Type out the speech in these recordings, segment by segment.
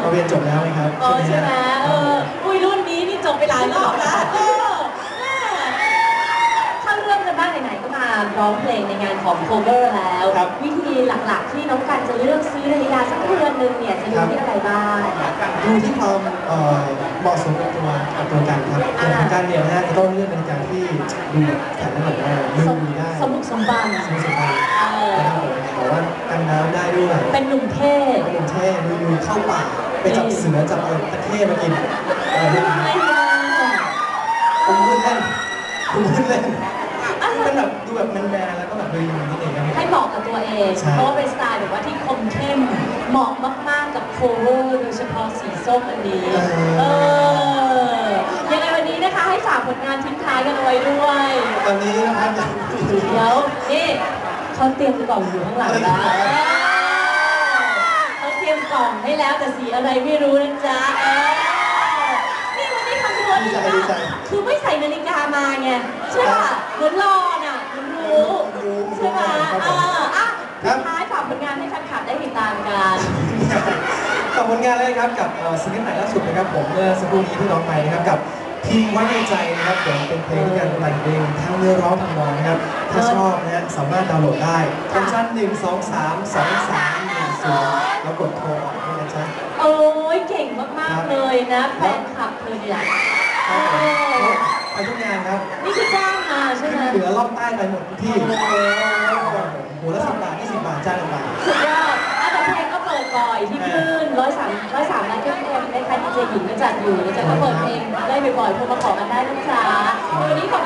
เราเรียนจบแล้วไหมครับเออใช่ไหมฮะเอออุ้ยรุ่นนี้นี่จบไปหลายรอบแล้วเออแม่เข้าเรื่องกันบ้างไหนๆก็มาร้องเพลงในงานของ cover แล้ววิธีหลักๆ ที่น้องกันจะเลือกซื้อนาฬิกาสักเรือนหนึงเนี่ยจะดูที่อะไรบ้าง ดูที่ความเอ่อเหมาะสมกับตัวกับตัวกันครับอ่าตัวของกันเนี่ยนะฮะจะต้องเลือกนาฬิกาที่ดูแบบแข็งและแบบว่าดูสมดีได้สมบุกสมบันสมสมบัติเออนะครับผมแต่ว่ากันน้ำได้ด้วยเป็นหนุ่มเท่ เป็นหนุ่มเท่ดูดูเข้าป่า ไปจับเสือจับอะไรตะเข้มากินเออดูดีไม่ได้ผมพูดเล่นผมพูดเล่นอะเป็นแบบดูแบบแมนๆแล้วก็แบบดูดีนิดนึงครับ ให้เหมาะกับตัวเอง ใช่ เพราะว่าเป็นสไตล์แบบว่าที่คมเข้ม เหมาะมากๆกับ cover โดยเฉพาะสีส้มอันนี้ เออ ยังไงวันนี้นะคะให้ฝากผลงานทิ้งท้ายกันเอาไว้ด้วย ตอนนี้นะครับยังเดี๋ยวนี่เขาเตรียมกล่องอยู่ข้างหลังแล้วเขาเตรี ยมกล่องให้แล้วแต่สีอะไรไม่รู้นะจ๊ะเออนี่มันได้คำนวณดีใคือไม่ใส่นาฬิกามาไงใช่ป่ะเหมือนรอน่ะเหมันรู้นรู้ใช่ไหมเอออะท้ายฝากผลงานให้แฟนคลับได้ติดตามกัน ขอบผลงานเลยนะครับกับซิงเกิลใหม่ล่าสุดนะครับผมเมื่อสักครู่นี้ที่น้องไปนะครับกับทีมไว้ในใจนะครับผมเป็นเพลงที่การแต่งเพลงทั้งเนื้อร้องทำนองนะครับถ้าชอบนะฮะสามารถดาวน์โหลดได้ฟังก์ชัน1 2 3 2 3 ศูนย์แล้วกดโทรออกด้วยนะจ๊ะโอ้ยเก่งมากๆเลยนะแฟนคลับเธอเนี่ยครับผมเออไปทุกงานครับนี่คือจ้างมาใช่ไหมเหลือรอบใต้ไปหมดทุกที่หัวละสิบบาทยี่สิบบาทจ้างกันไปสุดยอดอะแต่เพลงก็เปิดบ่อยที่คลื่นร้อยสามร้อยสามล้านเอฟเอ็มในใครดีเจหญิงก็จัดอยู่นะจ๊ะก็เปิดเพลงได้บ่อยๆโทรมาขอกันได้นะจ๊ะวันนี้ขอบ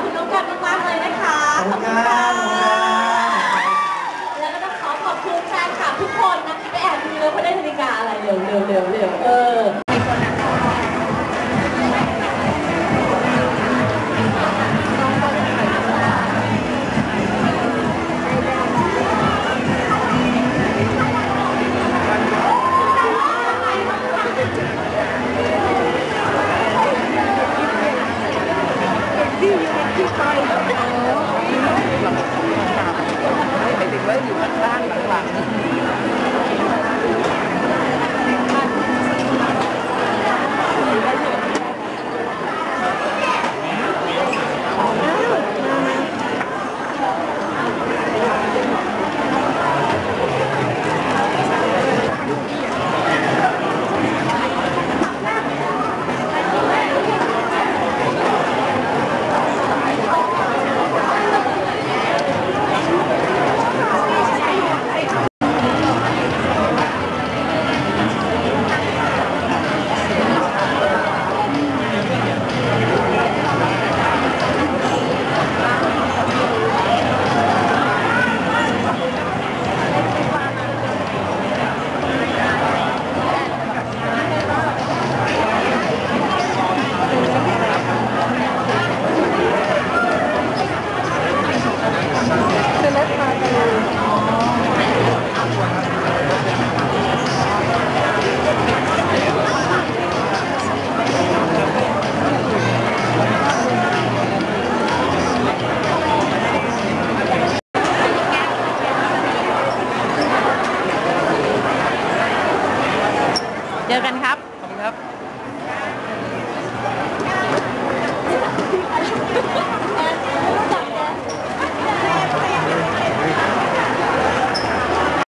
เร็วเร็วเร็วเร็วเออไปถึงว่าอยู่ข้างล่างหลังๆ เจอกันครับ